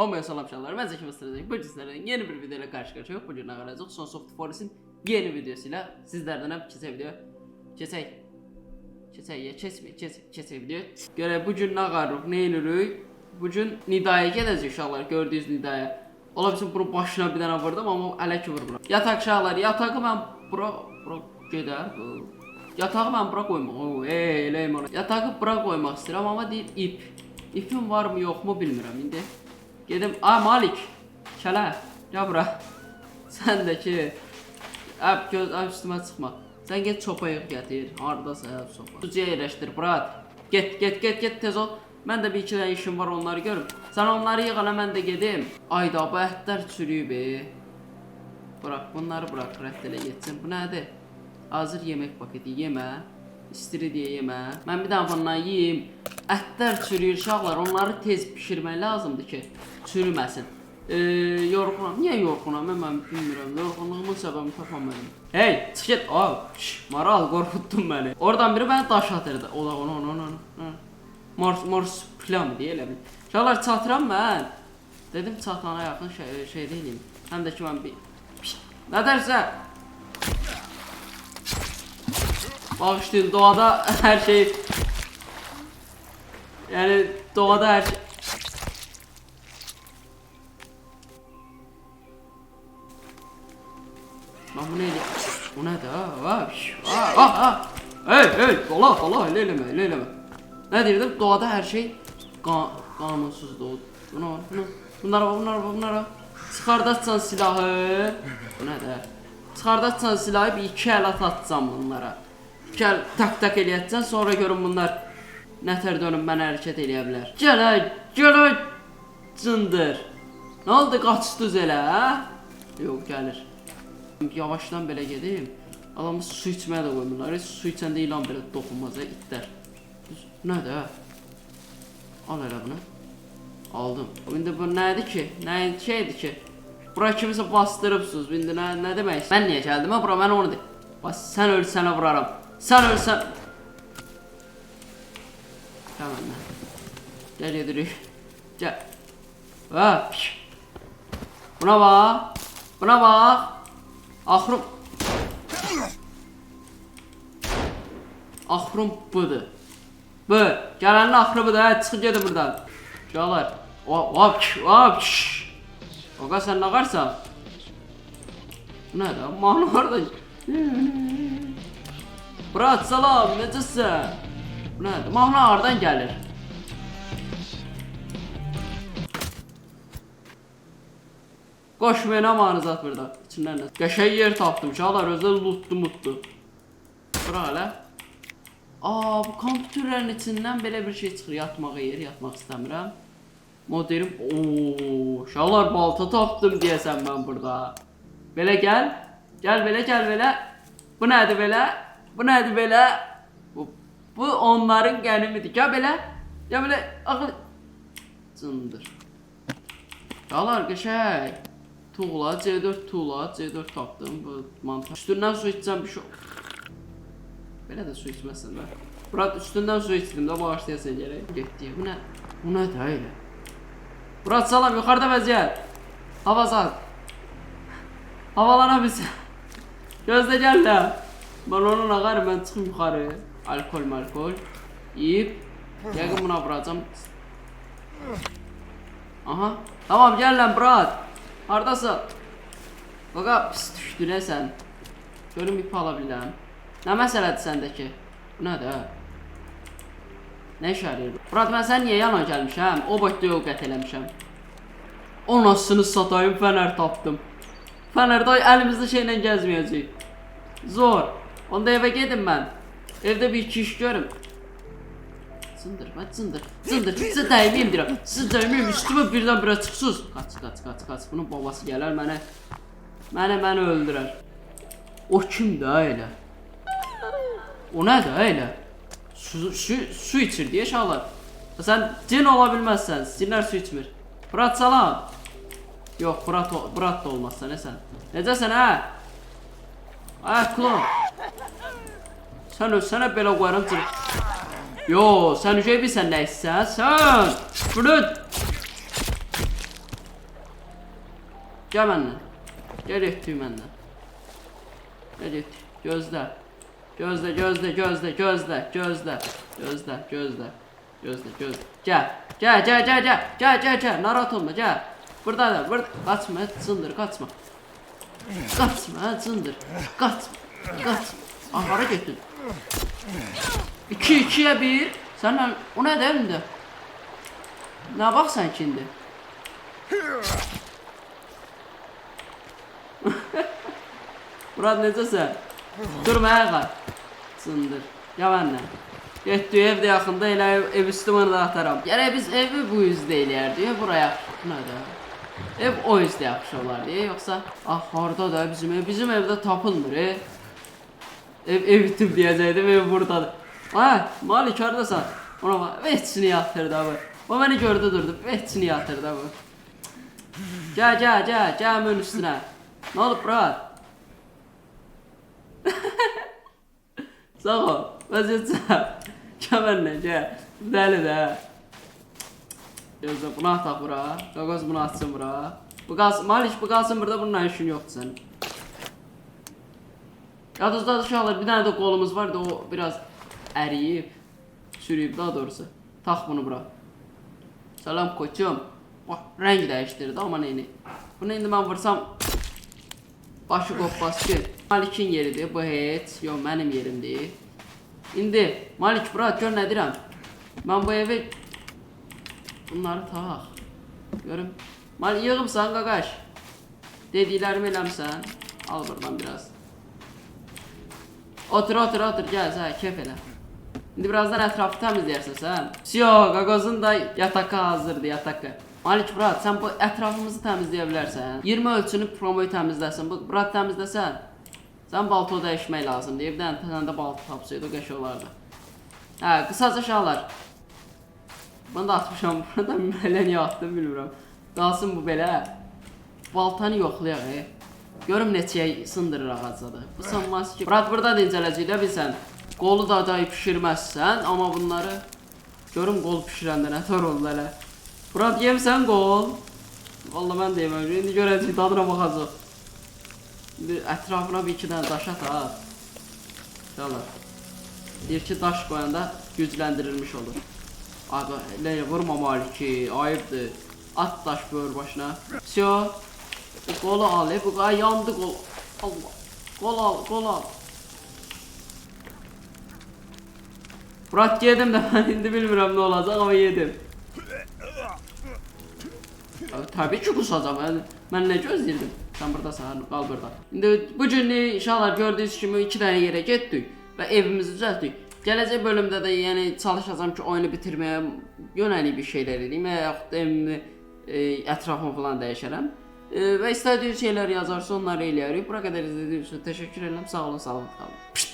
Hamıya salam şanlar. Ben Zeki Mısır'dayım. Bu cüzlerden yeni bir videoyla karşı karşıya Bugün ne kalacak? Son Soft Forest'in yeni videosuyla sizlerden hep kese video. Kesey. Kesey ya kesme kes kesey video. Göre bugün ne qarırıq, ne eləyirik? Bugün Nidaya gedəcək uşaqlar, gördüyünüz Nidaya. Ola bilsin bunun başına bir dənə vurdum amma ələ ki vurmuram. Yataq uşaqlar, yatağı mən bura bura gedər. Yatağı mən bura qoymaq. Ey, eləyim onu. Yatağı bura qoymaq istəyirəm amma deyir ip. İpim varmı yoxmu bilmirəm indi. Gedim, a Malik. Kələ, gəl bura. Sən də ki, əb göz əb üstümə çıxma. Sən get çopa yığ gətir. Hardasa əb sopa. Sucuya yerləşdir, brat. Get, get, get, get tez ol. Mən də bir iki dənə işim var onları görüm. Sən onları yığana mən də gedim. Ayda bu ətlər çürüyüb. e. Bırak bunları bırak rədd elə getsin. Bu nədir? Hazır yemək paketi yemə. İstiridye yemə. Mən bir dənə bundan yeyim. Ətlər çürüyür uşaqlar. Onları tez bişirmək lazımdır ki, çürüməsin. Ee, yorğunam. Niyə yorğunam? Mən, mən bilmirəm. Yorğunluğumun səbəbini tapamadım. Hey, çıx get. Aa, şş, maral qorxutdun məni. Oradan biri məni daş atırdı. O da onu, onu, onu. onu. Mors, mors plan deyə elə bil. Uşaqlar çatıram mən. Dedim çatana yaxın şey, şey deyiləm. Həm də ki mən bir Nə dərsə? Bağışlayın doğada her şey yani doğada her şey Lan bu neydi? Bu neydi şş, ha, ha, ha. Hey hey dola dola öyle eleme. Ne diyordum? Doğada her şey kan kanunsuz doğdu. Buna bak buna. Bunlara bak bunlara bak bunlara. Çıxardaçsan silahı. Bu nədir? Çıxardaçsan silahı bir iki əl at atsan bunlara. İki əl tak tak eləyəcəksən sonra görün bunlar nətər dönüb mənə hərəkət eləyə bilər. Gəl ay, gəl ay cındır. Nə oldu qaçdınız elə hə? Yox gəlir. Yavaşdan belə gedim. Adamı su içməyə də qoymurlar. Heç su içəndə ilan belə toxunmaz ha itlər. Hə? Al elə bunu. Aldım. İndi bu nədir ki? Nə şeydir ki? Bura kimisə bastırıbsınız. İndi nə, nə demək? Mən niyə gəldim ha bura? Mən onu de. Bas sən öl sənə vuraram. Sən ölsən. Məndən. Gəl yedirik. Gəl. Ha. piş. Buna bax. Buna bax. Axırım. Axırım budur. Bu. Gələnin axırı budur. Hə, çıxın gedin buradan. Uşaqlar. Hop hop hop. Oqa sən nə qarsan? Bu nədir? Mahnı orada. Brat salam, necəsən? Bu nədir? Mahnı hardan gəlir? Qoşmayın amanı zat burada. İçindən nə? Qəşəng yer tapdım. Uşaqlar özləri lootdu mutdu. Bura hələ. Aa, bu kompüterlərin içindən belə bir şey çıxır. Yatmağa yer, yatmaq istəmirəm. Modelim, ooo, uşaqlar balta tapdım deyəsən mən burada. Belə gəl. Gəl belə, gəl belə. Bu nədir belə? Bu nədir belə? Bu, onların qənimidir. Gəl belə. Gəl belə. Ağıl cındır. Uşaqlar qəşəng. Tuğla, C4 tuğla, C4 tapdım. Bu mantar. Üstündən su içsəm bir şey Belə də su içməsin də. Murat üstündən su içdim də bağışlayasan gərək. Getdi. Bu nə? Bu nədir elə? Murat salam yuxarıda vəziyyət. Hava sal. Havalana bilsin. Gözlə gəl də. Mən onun ağarım, mən çıxım yuxarı. Alkol malkol. Yiyib. Yəqin buna vuracam. Aha. Tamam gəl lan Murat. Hardasın? Qaqa pis düşdün ə sən. Görüm ip ala bilirəm. Nə məsələdir səndəki? Bu nədir? Nə iş arayır? Murat mən sən niyə yana gəlmişəm? O boyda yol qət eləmişəm. Anasını satayım fənər tapdım. Fənərdə əlimizdə şeylə gəzməyəcək. Zor. Onda evə gedim mən. Evdə bir iki iş görüm. Cındır, mən cındır. Cındır. Sizə dəyməyim deyirəm. Sizə dəyməyim. Üstümə birdən birə çıxsız. Qaç, qaç, qaç, qaç. Bunun babası gələr mənə. Mənə məni öldürər. O kimdir elə? O nədir elə? Su, su, su içir deyə şahlar. Sən cin ola bilməzsən, su içmir. Brat salam. Yox, brat, o- brat da olmazsan, nə sən? Necəsən hə? Hə, klon. Sən öz sənə belə qoyaram cır. Yo, sən uşaq bilsən nə istəsən? Sən! Brut! Gel benden. Gel ettiğim benden. Gel et. Gözle. Gözle, gözle, gözle, gözle, gözle, gözle, gözle, gözle, gözle. Gel, gel, gel, gel, gel, gel, gel, gel. Narat olma, gel. Burada da, burada. Kaçma, zındır, kaçma. Kaçma, zındır. Kaçma, kaçma. Ahara götür. İki, ikiye bir. Sen o ne derinde? Ne bak sen şimdi? Murat necəsən? Durma ayağa. Sındır. Yalanla. Getdi ev də yaxında elə ev, ev üstüməni də ataram. Gərək biz evi bu üzdə eləyərdik. Buraya nədə? Ev o üzdə yaxşı olardı. Yoxsa ah harda da bizim ev bizim evdə tapılmır. Ev ev itim deyəcəkdim ev burdadır. Ha, Malik hardasan? Ona bak, veçini yatırdı abi. O beni gördü durdu, veçini yatırdı abi. Gel gel gel, gel ön üstüne. Ne oldu Murat? Sağ ol. Vaziyet sağ. Gel benimle gel. Deli de. Gözde bunu atak bura. Gagoz bunu atsın bura. Bu kalsın. Maliş bu kalsın burada bununla işin yoktu senin. Yadızda uşaqlar bir tane de kolumuz vardı o biraz əriyib, sürüyüb daha doğrusu. Tax bunu bura. Salam koçum. Bak renk değiştirdi ama neyini. Bunu indi ben vursam başı qopbas ki. Malikin yeridir bu heç. Yox mənim yerimdir. İndi Malik bura gör nə deyirəm. Mən bu evi bunları tax. Görüm. Malik yığımsan qaqaş. Dediklərimi eləmsən. Al buradan biraz. Otur otur otur gel sen keyif elə. İndi birazdan ətrafı təmizləyərsən sən. Sio, qaqozun da yataka hazırdır yataka. Malik Murat sen bu ətrafımızı təmizləyə bilərsən. 20 ölçünü promoyu təmizləsin. Bu Murat təmizləsən. Sən balto dəyişmək lazımdır. Evdən təzəndə balto tapsaydı o qəş olardı. Hə, qısaca şahlar. Bunu da atmışam. Burada belə niyə atdım bilmirəm. Qalsın bu belə. Baltanı yoxlayaq. E. Görüm neçəyə sındırır ağacdadır. Bu sanmaz ki. Burada dincələcək də bilsən. Qolu da acayip pişirməzsən, amma bunları görüm qol pişirəndə nə tər oldu elə. Murat yemsən qol. Vallahi mən də yeməmişəm. İndi görəcəyik dadına baxacaq. İndi ətrafına bir iki dənə daş at ha. İnşallah. Deyir ki daş qoyanda gücləndirilmiş olur. Abi elə vurma maliki, ayıbdır. At daş bör başına. Sio. Bu Kolu al, hep ay yandı kol. Allah. Kol al, kol al. Murat yedim de ben indi bilmirəm nə olacaq ama yedim. Abi, tabii ki kusacağım. Ben, ben ne gözləyirdim? Sen buradasan, qal burada. İndi bu gün inşallah gördüyünüz kimi iki tane yere getdik və evimizi düzəltdik. Gələcək bölümdə də yəni çalışacağam ki, oyunu bitirməyə yönəlik bir şeylər edeyim və yaxud da evimi e, ətrafımı falan dəyişərəm. Ee, ve istediğiniz şeyler yazarsın onları ilerliyor. Buraya kadar izlediğiniz için teşekkür ederim. Sağ olun, sağ olun. Kalın.